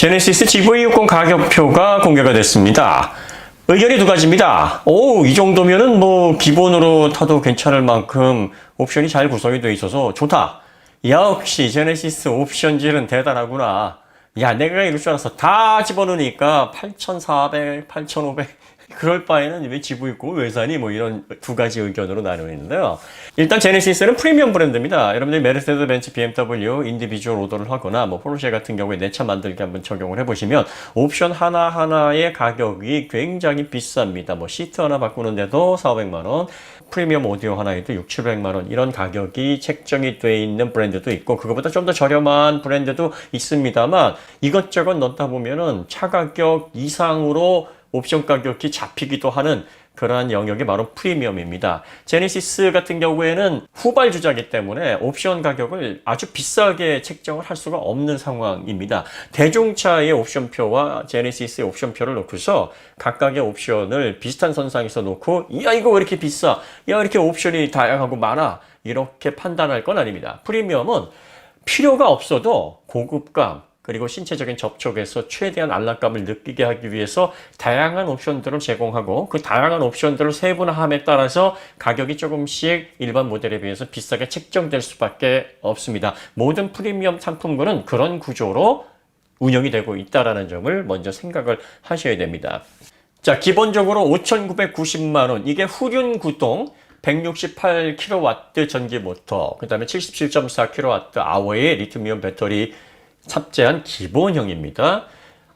제네시스 GV60 가격표가 공개가 됐습니다. 의견이 두 가지입니다. 오, 이 정도면은 뭐 기본으로 타도 괜찮을 만큼 옵션이 잘 구성이 되어 있어서 좋다. 역시 제네시스 옵션질은 대단하구나. 야, 내가 이럴 줄 알았어. 다 집어넣으니까 8,400, 8,500. 그럴 바에는 왜 지부 있고 왜 사니? 뭐 이런 두 가지 의견으로 나누는데요. 일단 제네시스는 프리미엄 브랜드입니다. 여러분들이 메르세드 벤츠, BMW, 인디비주얼 오더를 하거나 뭐 포르쉐 같은 경우에 내 차 만들기 한번 적용을 해보시면 옵션 하나하나의 가격이 굉장히 비쌉니다. 뭐 시트 하나 바꾸는데도 4, 500만 원, 프리미엄 오디오 하나에도 6, 700만 원 이런 가격이 책정이 돼 있는 브랜드도 있고 그거보다 좀 더 저렴한 브랜드도 있습니다만 이것저것 넣다 보면은 차 가격 이상으로 옵션 가격이 잡히기도 하는 그러한 영역이 바로 프리미엄입니다. 제네시스 같은 경우에는 후발주자이기 때문에 옵션 가격을 아주 비싸게 책정을 할 수가 없는 상황입니다. 대중차의 옵션표와 제네시스의 옵션표를 놓고서 각각의 옵션을 비슷한 선상에서 놓고 야 이거 왜 이렇게 비싸? 야 이렇게 옵션이 다양하고 많아? 이렇게 판단할 건 아닙니다. 프리미엄은 필요가 없어도 고급감, 그리고 신체적인 접촉에서 최대한 안락감을 느끼게 하기 위해서 다양한 옵션들을 제공하고 그 다양한 옵션들을 세분화함에 따라서 가격이 조금씩 일반 모델에 비해서 비싸게 책정될 수밖에 없습니다. 모든 프리미엄 상품군은 그런 구조로 운영이 되고 있다라는 점을 먼저 생각을 하셔야 됩니다. 자, 기본적으로 5,990만 원. 이게 후륜 구동 168kW 전기 모터, 그 다음에 77.4kW 아워의 리튬이온 배터리 탑재한 기본형입니다.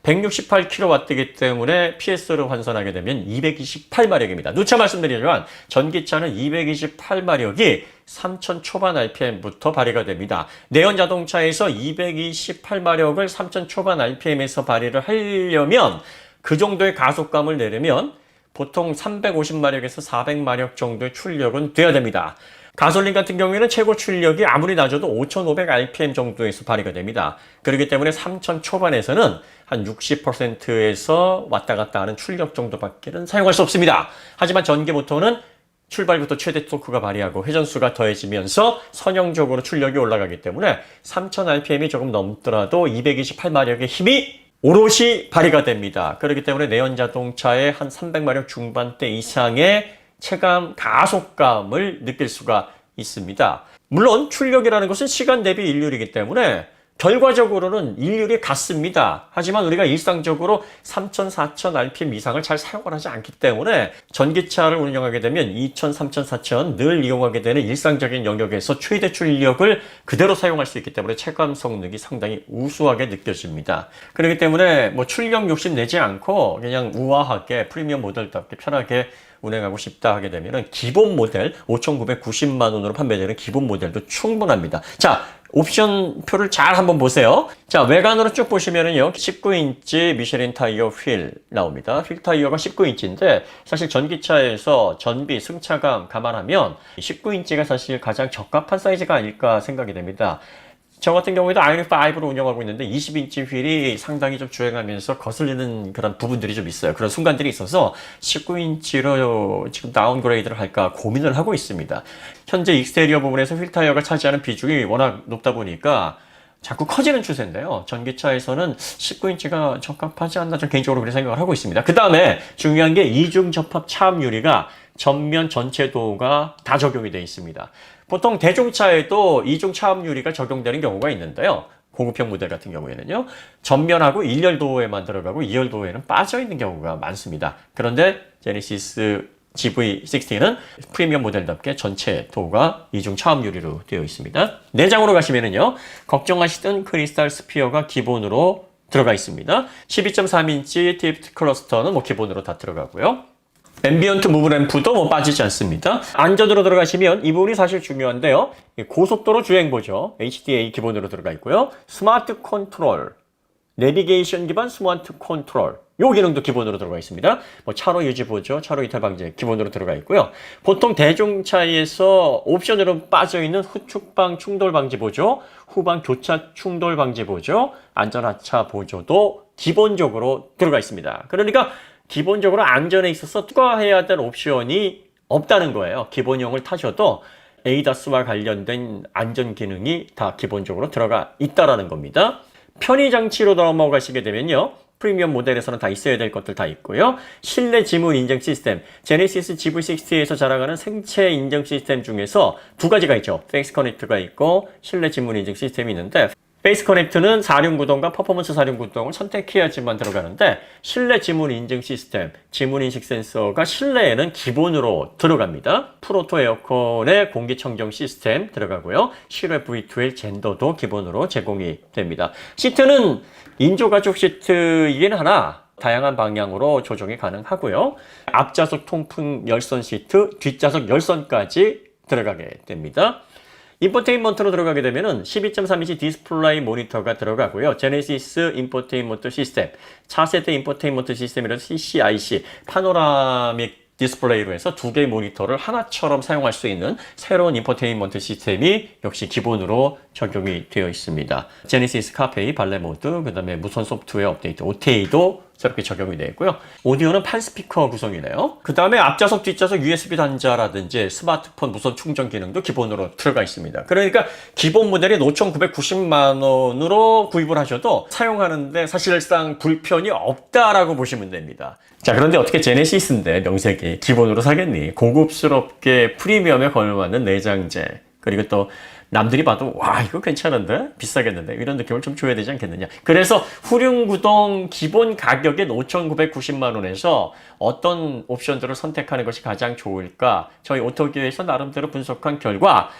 168kW이기 때문에 PS를 환산하게 되면 228마력입니다. 누차 말씀드리지만 전기차는 228마력이 3000 초반 RPM부터 발휘가 됩니다. 내연 자동차에서 228마력을 3000 초반 RPM에서 발휘를 하려면 그 정도의 가속감을 내려면 보통 350마력에서 400마력 정도의 출력은 돼야 됩니다. 가솔린 같은 경우에는 최고 출력이 아무리 낮아도 5,500 RPM 정도에서 발휘가 됩니다. 그렇기 때문에 3,000 초반에서는 한 60%에서 왔다 갔다 하는 출력 정도밖에는 사용할 수 없습니다. 하지만 전기 모터는 출발부터 최대 토크가 발휘하고 회전수가 더해지면서 선형적으로 출력이 올라가기 때문에 3000 RPM이 조금 넘더라도 228마력의 힘이 오롯이 발휘가 됩니다. 그렇기 때문에 내연 자동차의 한 300마력 중반대 이상의 체감 가속감을 느낄 수가 있습니다. 물론 출력이라는 것은 시간 대비 일률이기 때문에 결과적으로는 일률이 같습니다. 하지만 우리가 일상적으로 3,000, 4,000 RPM 이상을 잘 사용을 하지 않기 때문에 전기차를 운영하게 되면 2,000, 3,000, 4,000 늘 이용하게 되는 일상적인 영역에서 최대 출력을 그대로 사용할 수 있기 때문에 체감 성능이 상당히 우수하게 느껴집니다. 그렇기 때문에 뭐 출력 욕심 내지 않고 그냥 우아하게 프리미엄 모델답게 편하게 운행하고 싶다 하게 되면은 기본 모델 5,990만 원으로 판매되는 기본 모델도 충분합니다. 자, 옵션 표를 잘 한번 보세요. 자, 외관으로 쭉 보시면은요, 19인치 미쉐린 타이어 휠 나옵니다. 휠 타이어가 19인치인데, 사실 전기차에서 전비, 승차감 감안하면 19인치가 사실 가장 적합한 사이즈가 아닐까 생각이 됩니다. 저 같은 경우에도 아이언5로 운영하고 있는데 20인치 휠이 상당히 좀 주행하면서 거슬리는 그런 부분들이 좀 있어요. 그런 순간들이 있어서 19인치로 지금 다운그레이드를 할까 고민을 하고 있습니다. 현재 익스테리어 부분에서 휠 타이어가 차지하는 비중이 워낙 높다 보니까 자꾸 커지는 추세인데요. 전기차에서는 19인치가 적합하지 않나 좀 개인적으로 그렇게 생각을 하고 있습니다. 그 다음에 중요한 게 이중 접합 차압 유리가 전면 전체 도가 다 적용이 되어 있습니다. 보통 대중차에도 이중 차압 유리가 적용되는 경우가 있는데요. 고급형 모델 같은 경우에는요. 전면하고 1열도에만 들어가고 2열도에는 빠져 있는 경우가 많습니다. 그런데 제네시스 GV60는 프리미엄 모델답게 전체 도가 이중 차압 유리로 되어 있습니다. 내장으로 가시면은요. 걱정하시던 크리스탈 스피어가 기본으로 들어가 있습니다. 12.3인치 티프트 클러스터는 뭐 기본으로 다 들어가고요. 앰비언트 무브 램프도 뭐 빠지지 않습니다. 안전으로 들어가시면 이 부분이 사실 중요한데요. 고속도로 주행보죠. HDA 기본으로 들어가 있고요. 스마트 컨트롤, 내비게이션 기반 스마트 컨트롤 요 기능도 기본으로 들어가 있습니다. 뭐 차로 유지 보조, 차로 이탈 방지 기본으로 들어가 있고요. 보통 대중차에서 옵션으로 빠져 있는 후축방 충돌 방지 보조, 후방 교차 충돌 방지 보조, 안전 하차 보조도 기본적으로 들어가 있습니다. 그러니까 기본적으로 안전에 있어서 추가해야 될 옵션이 없다는 거예요. 기본형을 타셔도 ADAS와 관련된 안전 기능이 다 기본적으로 들어가 있다라는 겁니다. 편의 장치로 넘어가시게 되면요. 프리미엄 모델에서는 다 있어야 될 것들 다 있고요. 실내 지문 인증 시스템, 제네시스 GV60에서 자랑하는 생체 인증 시스템 중에서 두 가지가 있죠. 페이스 커넥트가 있고 실내 지문 인증 시스템이 있는데 페이스 커넥트는 사륜구동과 퍼포먼스 사륜구동을 선택해야지만 들어가는데 실내 지문 인증 시스템, 지문 인식 센서가 실내에는 기본으로 들어갑니다. 프로토 에어컨의 공기청정 시스템 들어가고요. 실외 V12 젠더도 기본으로 제공이 됩니다. 시트는 인조 가죽 시트이긴 하나 다양한 방향으로 조정이 가능하고요. 앞좌석 통풍 열선 시트, 뒷좌석 열선까지 들어가게 됩니다. 인포테인먼트로 들어가게 되면은 12.3인치 디스플레이 모니터가 들어가고요. 제네시스 인포테인먼트 시스템, 차세대 인포테인먼트 시스템이라서 CCIC, 파노라믹 디스플레이로 해서 두 개의 모니터를 하나처럼 사용할 수 있는 새로운 인포테인먼트 시스템이 역시 기본으로 적용이 되어 있습니다. 제네시스 카페이, 발레 모드, 그 다음에 무선 소프트웨어 업데이트, OTA도 새롭게 적용이 되어 있고요. 오디오는 판 스피커 구성이네요. 그 다음에 앞좌석, 뒷좌석 USB 단자라든지 스마트폰 무선 충전 기능도 기본으로 들어가 있습니다. 그러니까 기본 모델이 5,990만 원으로 구입을 하셔도 사용하는데 사실상 불편이 없다라고 보시면 됩니다. 자, 그런데 어떻게 제네시스인데 명색이 기본으로 사겠니? 고급스럽게 프리미엄에 걸맞는 내장재 그리고 또 남들이 봐도 와 이거 괜찮은데? 비싸겠는데? 이런 느낌을 좀 줘야 되지 않겠느냐. 그래서 후륜구동 기본 가격인 5,990만 원에서 어떤 옵션들을 선택하는 것이 가장 좋을까? 저희 오토기에서 나름대로 분석한 결과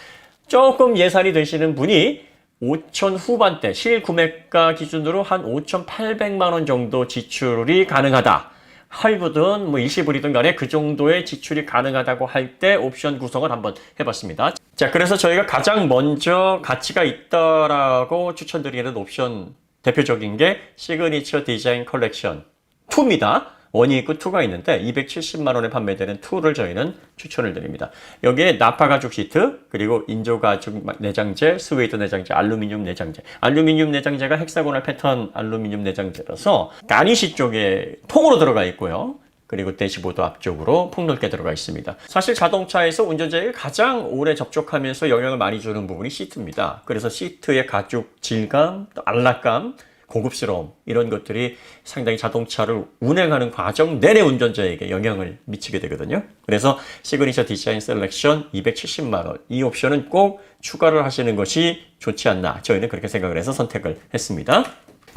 조금 예산이 되시는 분이 5천 후반대 실구매가 기준으로 한 5,800만 원 정도 지출이 가능하다. 할부든 뭐 일시불이든 간에 그 정도의 지출이 가능하다고 할 때 옵션 구성을 한번 해봤습니다. 자, 그래서 저희가 가장 먼저 가치가 있다라고 추천드리는 옵션 대표적인 게 시그니처 디자인 컬렉션 2입니다. 원이 있고 2가 있는데 270만 원에 판매되는 2를 저희는 추천을 드립니다. 여기에 나파 가죽 시트, 그리고 인조 가죽 내장재, 스웨이드 내장재, 알루미늄 내장재. 알루미늄 내장재가 헥사고널 패턴 알루미늄 내장재라서 가니시 쪽에 통으로 들어가 있고요. 그리고 대시보드 앞쪽으로 폭넓게 들어가 있습니다. 사실 자동차에서 운전자에게 가장 오래 접촉하면서 영향을 많이 주는 부분이 시트입니다. 그래서 시트의 가죽 질감, 또 안락감, 고급스러움 이런 것들이 상당히 자동차를 운행하는 과정 내내 운전자에게 영향을 미치게 되거든요. 그래서 시그니처 디자인 셀렉션 270만 원. 이 옵션은 꼭 추가를 하시는 것이 좋지 않나. 저희는 그렇게 생각을 해서 선택을 했습니다.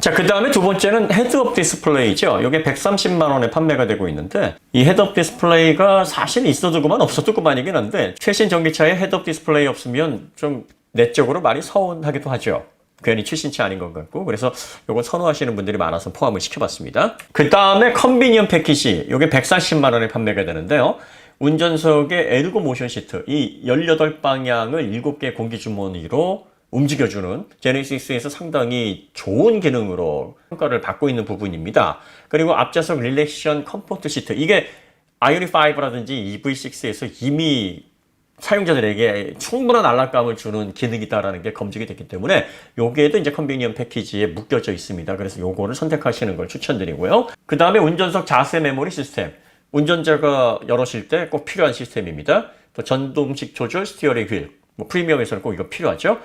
자, 그 다음에 두 번째는 헤드업 디스플레이죠. 이게 130만 원에 판매가 되고 있는데 이 헤드업 디스플레이가 사실 있어도 그만 없어도 그만이긴 한데 최신 전기차에 헤드업 디스플레이 없으면 좀 내적으로 많이 서운하기도 하죠. 괜히 최신차 아닌 것 같고 그래서 요거 선호하시는 분들이 많아서 포함을 시켜봤습니다. 그 다음에 컨비니언 패키지 요게 140만 원에 판매가 되는데요. 운전석에 에르고 모션 시트 이 18방향을 7개 공기 주머니로 움직여주는 제네시스에서 상당히 좋은 기능으로 평가를 받고 있는 부분입니다. 그리고 앞좌석 릴렉션 컴포트 시트 이게 아이오닉 5라든지 EV6에서 이미 사용자들에게 충분한 안락감을 주는 기능이다라는 게 검증이 됐기 때문에 여기에도 이제 컨비니언 패키지에 묶여져 있습니다. 그래서 요거를 선택하시는 걸 추천드리고요. 그 다음에 운전석 자세 메모리 시스템. 운전자가 열으실 때 꼭 필요한 시스템입니다. 또 전동식 조절 스티어링 휠. 뭐 프리미엄에서는 꼭 이거 필요하죠.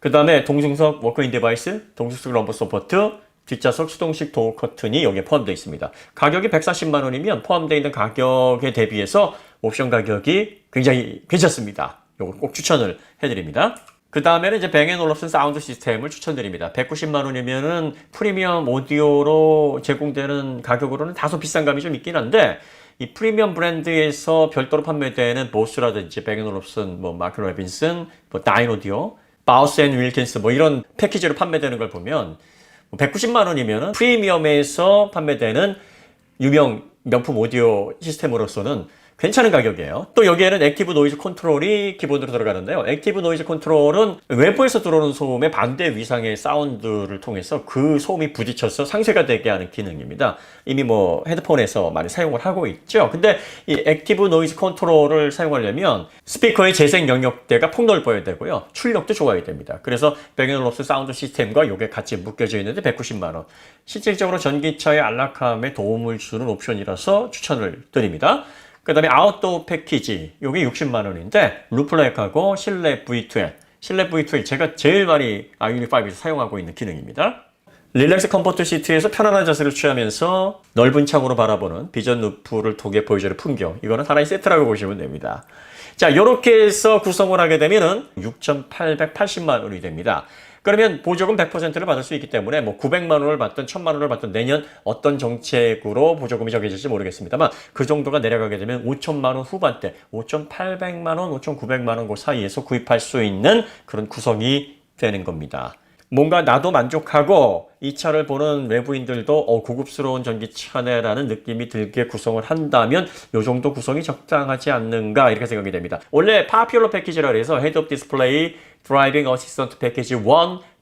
그 다음에 동승석 워크인 디바이스, 동승석 럼버 서포트, 뒷좌석 수동식 도어 커튼이 여기에 포함되어 있습니다. 가격이 140만 원이면 포함되어 있는 가격에 대비해서 옵션 가격이 굉장히 괜찮습니다. 이거 꼭 추천을 해드립니다. 그 다음에는 이제 뱅앤올럽슨 사운드 시스템을 추천드립니다. 190만 원이면은 프리미엄 오디오로 제공되는 가격으로는 다소 비싼 감이 좀 있긴 한데 이 프리미엄 브랜드에서 별도로 판매되는 보스라든지 뱅앤올럽슨, 뭐 마크 레빈슨, 뭐 다인 오디오, 바우스 앤 윌킨스 뭐 이런 패키지로 판매되는 걸 보면 190만 원이면 프리미엄에서 판매되는 유명 명품 오디오 시스템으로서는 괜찮은 가격이에요. 또 여기에는 액티브 노이즈 컨트롤이 기본으로 들어가는데요. 액티브 노이즈 컨트롤은 외부에서 들어오는 소음의 반대 위상의 사운드를 통해서 그 소음이 부딪혀서 상쇄가 되게 하는 기능입니다. 이미 뭐 헤드폰에서 많이 사용을 하고 있죠. 근데 이 액티브 노이즈 컨트롤을 사용하려면 스피커의 재생 영역대가 폭넓어야 되고요. 출력도 좋아야 됩니다. 그래서 백앤롤럽스 사운드 시스템과 이게 같이 묶여져 있는데 190만 원. 실질적으로 전기차의 안락함에 도움을 주는 옵션이라서 추천을 드립니다. 그 다음에 아웃도어 패키지 요게 60만 원인데 루플렉하고 실내 V12 실내 V12 제가 제일 많이 아이오닉 5에서 사용하고 있는 기능입니다. 릴렉스 컴포트 시트에서 편안한 자세를 취하면서 넓은 창으로 바라보는 비전 루프를 통해 보여주는 풍경. 이거는 하나의 세트라고 보시면 됩니다. 자, 이렇게 해서 구성을 하게 되면은 6,880만 원이 됩니다. 그러면 보조금 100%를 받을 수 있기 때문에 뭐 900만 원을 받든 1000만 원을 받든 내년 어떤 정책으로 보조금이 정해질지 모르겠습니다만 그 정도가 내려가게 되면 5천만 원 후반대, 5,800만 원, 5,900만 원그 사이에서 구입할 수 있는 그런 구성이 되는 겁니다. 뭔가 나도 만족하고 이 차를 보는 외부인들도 어, 고급스러운 전기차네라는 느낌이 들게 구성을 한다면 요 정도 구성이 적당하지 않는가 이렇게 생각이 됩니다. 원래 파퓰러 패키지라 해서 헤드업 디스플레이, 드라이빙 어시스턴트 패키지 1,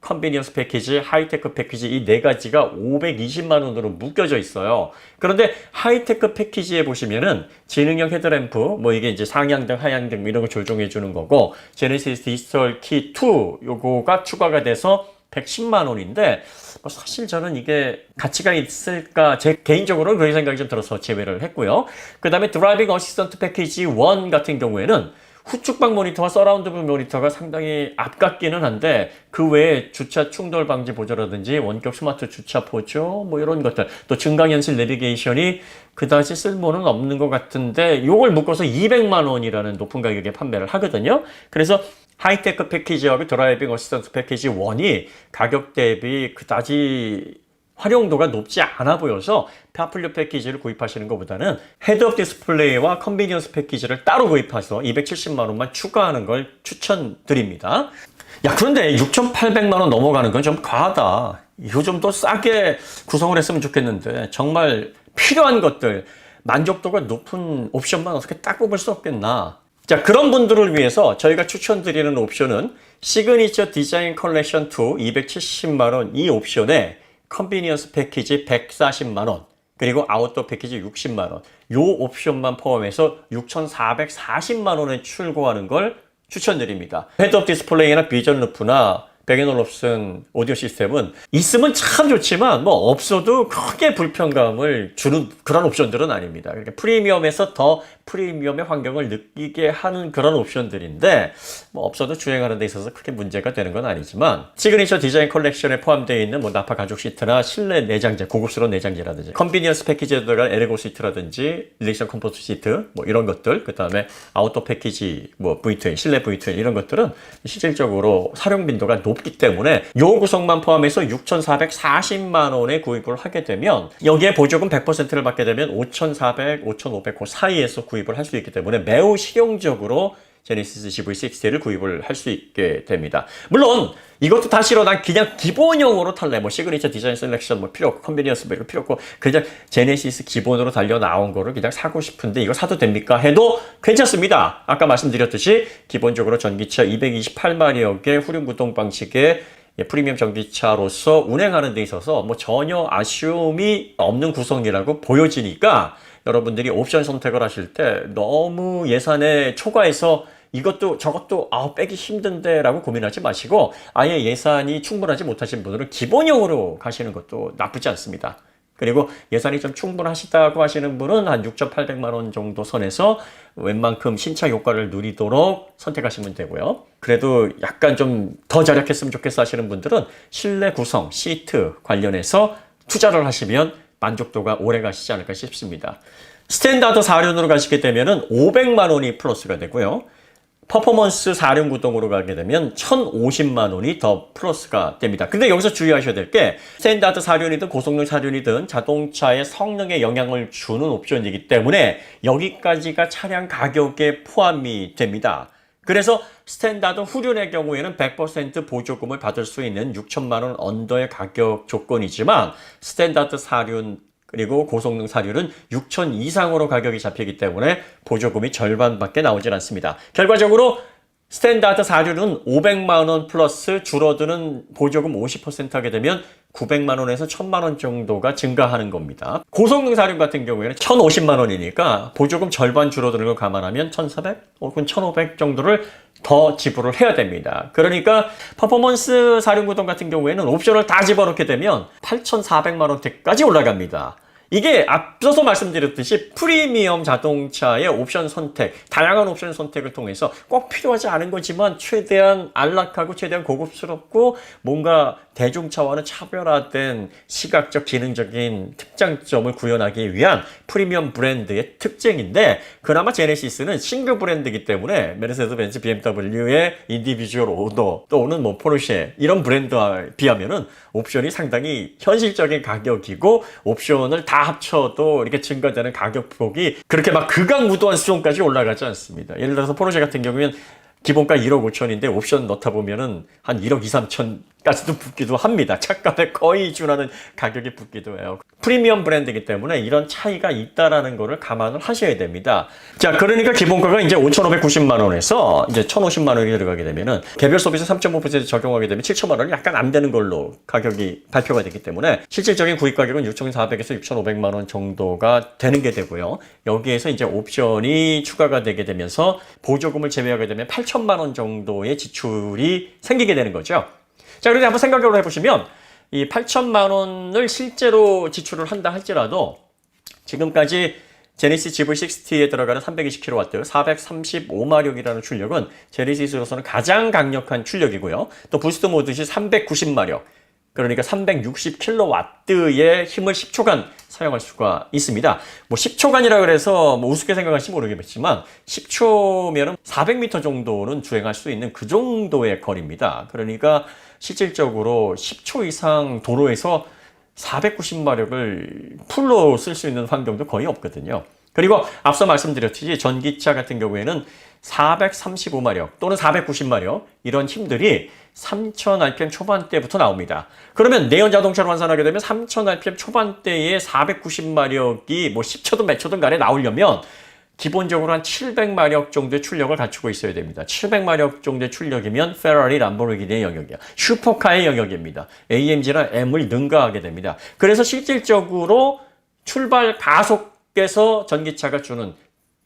컨비니언스 패키지, 하이테크 패키지 이 네 가지가 520만 원으로 묶여져 있어요. 그런데 하이테크 패키지에 보시면은 지능형 헤드램프, 뭐 이게 이제 상향등, 하향등 이런 걸 조정해 주는 거고 제네시스 디지털 키 2 요거가 추가가 돼서 110만 원인데 뭐 사실 저는 이게 가치가 있을까 제 개인적으로는 그런 생각이 좀 들어서 제외를 했고요. 그 다음에 드라이빙 어시스턴트 패키지 1 같은 경우에는 후측방 모니터와 서라운드 뷰 모니터가 상당히 아깝기는 한데 그 외에 주차 충돌 방지 보조라든지 원격 스마트 주차 보조 뭐 이런 것들 또 증강현실 내비게이션이 그다지 쓸모는 없는 것 같은데 요걸 묶어서 200만 원이라는 높은 가격에 판매를 하거든요. 그래서 하이테크 패키지하고 드라이빙 어시스턴트 패키지 1이 가격 대비 그다지 활용도가 높지 않아 보여서 파플류 패키지를 구입하시는 것보다는 헤드업 디스플레이와 컨비니언스 패키지를 따로 구입해서 270만 원만 추가하는 걸 추천드립니다. 야 그런데 6,800만 원 넘어가는 건 좀 과하다. 이거 좀 더 싸게 구성을 했으면 좋겠는데 정말 필요한 것들 만족도가 높은 옵션만 어떻게 딱 뽑을 수 없겠나. 자 그런 분들을 위해서 저희가 추천드리는 옵션은 시그니처 디자인 컬렉션 2 270만 원 이 옵션에 컨비니언스 패키지 140만 원 그리고 아웃도어 패키지 60만 원. 요 옵션만 포함해서 6,440만 원에 출고하는 걸 추천드립니다. 헤드업 디스플레이나 비전 루프나 백앤올롭슨 오디오 시스템은 있으면 참 좋지만 뭐 없어도 크게 불편감을 주는 그런 옵션들은 아닙니다. 그러니까 프리미엄에서 더 프리미엄의 환경을 느끼게 하는 그런 옵션들인데 뭐 없어도 주행하는 데 있어서 크게 문제가 되는 건 아니지만 시그니처 디자인 컬렉션에 포함되어 있는 뭐 나파 가죽 시트나 실내 내장재 고급스러운 내장재라든지 컨비니언스 패키지에 들어간 에레고 시트라든지 릴렉션 컴포트 시트 뭐 이런 것들 그 다음에 아웃도어 패키지 뭐 V2 실내 V2 이런 것들은 실질적으로 사용 빈도가 높기 때문에 요 구성만 포함해서 6,440만 원에 구입을 하게 되면 여기에 보조금 100%를 받게 되면 5,400, 5,500 그 사이에서 구입 을 할 수 있기 때문에 매우 실용적으로 제네시스 GV60를 구입을 할 수 있게 됩니다. 물론 이것도 다 싫어. 난 그냥 기본형으로 탈래. 뭐 시그니처 디자인 셀렉션 뭐 필요 없고 컨비니언스 뭐 이거 필요 없고 그냥 제네시스 기본으로 달려 나온 거를 그냥 사고 싶은데 이거 사도 됩니까? 해도 괜찮습니다. 아까 말씀드렸듯이 기본적으로 전기차 228마력의 후륜 구동 방식의 예, 프리미엄 전기차로서 운행하는 데 있어서 뭐 전혀 아쉬움이 없는 구성이라고 보여지니까 여러분들이 옵션 선택을 하실 때 너무 예산에 초과해서 이것도 저것도 아 빼기 힘든데 라고 고민하지 마시고 아예 예산이 충분하지 못하신 분들은 기본형으로 가시는 것도 나쁘지 않습니다. 그리고 예산이 좀 충분하시다고 하시는 분은 한 6,800만 원 정도 선에서 웬만큼 신차 효과를 누리도록 선택하시면 되고요. 그래도 약간 좀 더 절약했으면 좋겠어 하시는 분들은 실내 구성, 시트 관련해서 투자를 하시면 만족도가 오래 가시지 않을까 싶습니다. 스탠다드 4륜으로 가시게 되면은 500만 원이 플러스가 되고요. 퍼포먼스 4륜 구동으로 가게 되면 1,050만 원이 더 플러스가 됩니다. 근데 여기서 주의하셔야 될 게 스탠다드 4륜이든 고성능 4륜이든 자동차의 성능에 영향을 주는 옵션이기 때문에 여기까지가 차량 가격에 포함이 됩니다. 그래서 스탠다드 후륜의 경우에는 100% 보조금을 받을 수 있는 6천만 원 언더의 가격 조건이지만 스탠다드 4륜 그리고 고성능 사륜은 6천 이상으로 가격이 잡히기 때문에 보조금이 절반밖에 나오질 않습니다. 결과적으로 스탠다드 사륜은 500만 원 플러스 줄어드는 보조금 50% 하게 되면 900만 원에서 1000만 원 정도가 증가하는 겁니다. 고성능 사륜 같은 경우에는 1050만 원이니까 보조금 절반 줄어드는 걸 감안하면 1400 혹은 1500 정도를 더 지불을 해야 됩니다. 그러니까 퍼포먼스 사륜 구동 같은 경우에는 옵션을 다 집어넣게 되면 8400만 원대까지 올라갑니다. 이게 앞서서 말씀드렸듯이 프리미엄 자동차의 옵션 선택, 다양한 옵션 선택을 통해서 꼭 필요하지 않은 거지만 최대한 안락하고 최대한 고급스럽고 뭔가 대중차와는 차별화된 시각적 기능적인 특장점을 구현하기 위한 프리미엄 브랜드의 특징인데 그나마 제네시스는 싱글 브랜드이기 때문에 메르세데스 벤츠 BMW의 인디비주얼 오더 또는 뭐 포르쉐 이런 브랜드와 비하면은 옵션이 상당히 현실적인 가격이고 옵션을 다 합쳐도 이렇게 증가되는 가격폭이 그렇게 막 극악무도한 수준까지 올라가지 않습니다. 예를 들어서 포르쉐 같은 경우에는 기본가 1억 5천인데 옵션 넣다 보면은 한 1억 2, 3천 까지도 붙기도 합니다. 차값에 거의 준하는 가격이 붙기도 해요. 프리미엄 브랜드이기 때문에 이런 차이가 있다라는 거를 감안을 하셔야 됩니다. 자, 그러니까 기본가가 이제 5,590만 원에서 이제 1,050만 원이 들어가게 되면은 개별 소비세 3.5% 적용하게 되면 7천만 원이 약간 안 되는 걸로 가격이 발표가 되기 때문에 실질적인 구입 가격은 6,400에서 6,500만 원 정도가 되는 게 되고요. 여기에서 이제 옵션이 추가가 되게 되면서 보조금을 제외하게 되면 8천만 원 정도의 지출이 생기게 되는 거죠. 자, 그런데 한번 생각을 해보시면 이 8천만 원을 실제로 지출을 한다 할지라도 지금까지 제네시스 GV60에 들어가는 320kW, 435마력이라는 출력은 제네시스로서는 가장 강력한 출력이고요. 또 부스트 모드시 390마력, 그러니까 360kW의 힘을 10초간 사용할 수가 있습니다. 뭐 10초간이라 그래서 뭐 우습게 생각할지 모르겠지만 10초면은 400m 정도는 주행할 수 있는 그 정도의 거리입니다. 그러니까 실질적으로 10초 이상 도로에서 490마력을 풀로 쓸 수 있는 환경도 거의 없거든요. 그리고 앞서 말씀드렸듯이 전기차 같은 경우에는 435마력 또는 490마력 이런 힘들이 3000rpm 초반대부터 나옵니다. 그러면 내연 자동차로 환산하게 되면 3000rpm 초반대에 490마력이 뭐 10초든 몇 초든 간에 나오려면 기본적으로 한 700마력 정도의 출력을 갖추고 있어야 됩니다. 700마력 정도의 출력이면 페라리, 람보르기니의 영역이야. 슈퍼카의 영역입니다. AMG나 M을 능가하게 됩니다. 그래서 실질적으로 출발 가속에서 전기차가 주는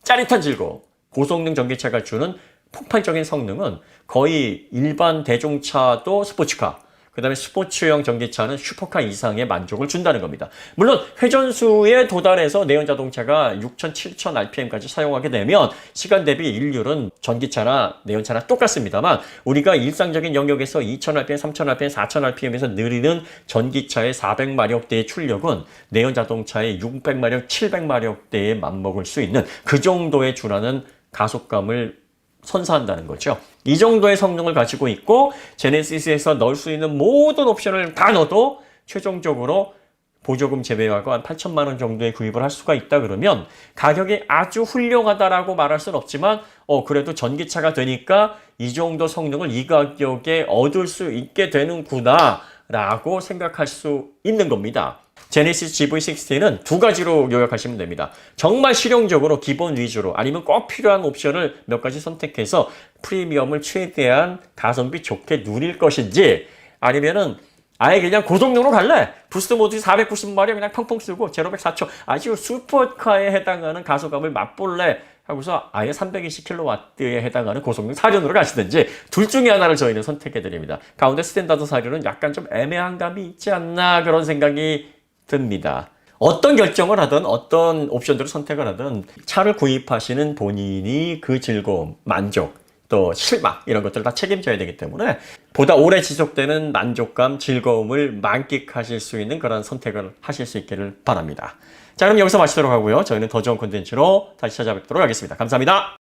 짜릿한 즐거움, 고성능 전기차가 주는 폭발적인 성능은 거의 일반 대중차도 스포츠카, 그 다음에 스포츠형 전기차는 슈퍼카 이상의 만족을 준다는 겁니다. 물론 회전수에 도달해서 내연 자동차가 6,000, 7,000 rpm까지 사용하게 되면 시간 대비 일률은 전기차나 내연차나 똑같습니다만 우리가 일상적인 영역에서 2,000 rpm, 3,000 rpm, 4,000 rpm에서 느리는 전기차의 400마력대의 출력은 내연 자동차의 600마력, 700마력대에 맞먹을 수 있는 그 정도에 준하는 가속감을 선사한다는 거죠. 이 정도의 성능을 가지고 있고 제네시스에서 넣을 수 있는 모든 옵션을 다 넣어도 최종적으로 보조금 제외하고 한 8천만 원 정도에 구입을 할 수가 있다 그러면 가격이 아주 훌륭하다라고 말할 수는 없지만 어 그래도 전기차가 되니까 이 정도 성능을 이 가격에 얻을 수 있게 되는구나라고 생각할 수 있는 겁니다. 제네시스 GV60는 두 가지로 요약하시면 됩니다. 정말 실용적으로 기본 위주로 아니면 꼭 필요한 옵션을 몇 가지 선택해서 프리미엄을 최대한 가성비 좋게 누릴 것인지 아니면은 아예 그냥 고속용으로 갈래? 부스트 모드 490마력 그냥 펑펑 쓰고 제로백 4초 아주 슈퍼카에 해당하는 가속감을 맛볼래? 하고서 아예 320kW에 해당하는 고속용 사륜으로 가시든지 둘 중에 하나를 저희는 선택해 드립니다. 가운데 스탠다드 사륜은 약간 좀 애매한 감이 있지 않나 그런 생각이 듭니다. 어떤 결정을 하든 어떤 옵션들을 선택을 하든 차를 구입하시는 본인이 그 즐거움, 만족, 또 실망 이런 것들을 다 책임져야 되기 때문에 보다 오래 지속되는 만족감, 즐거움을 만끽하실 수 있는 그런 선택을 하실 수 있기를 바랍니다. 자 그럼 여기서 마치도록 하고요. 저희는 더 좋은 콘텐츠로 다시 찾아뵙도록 하겠습니다. 감사합니다.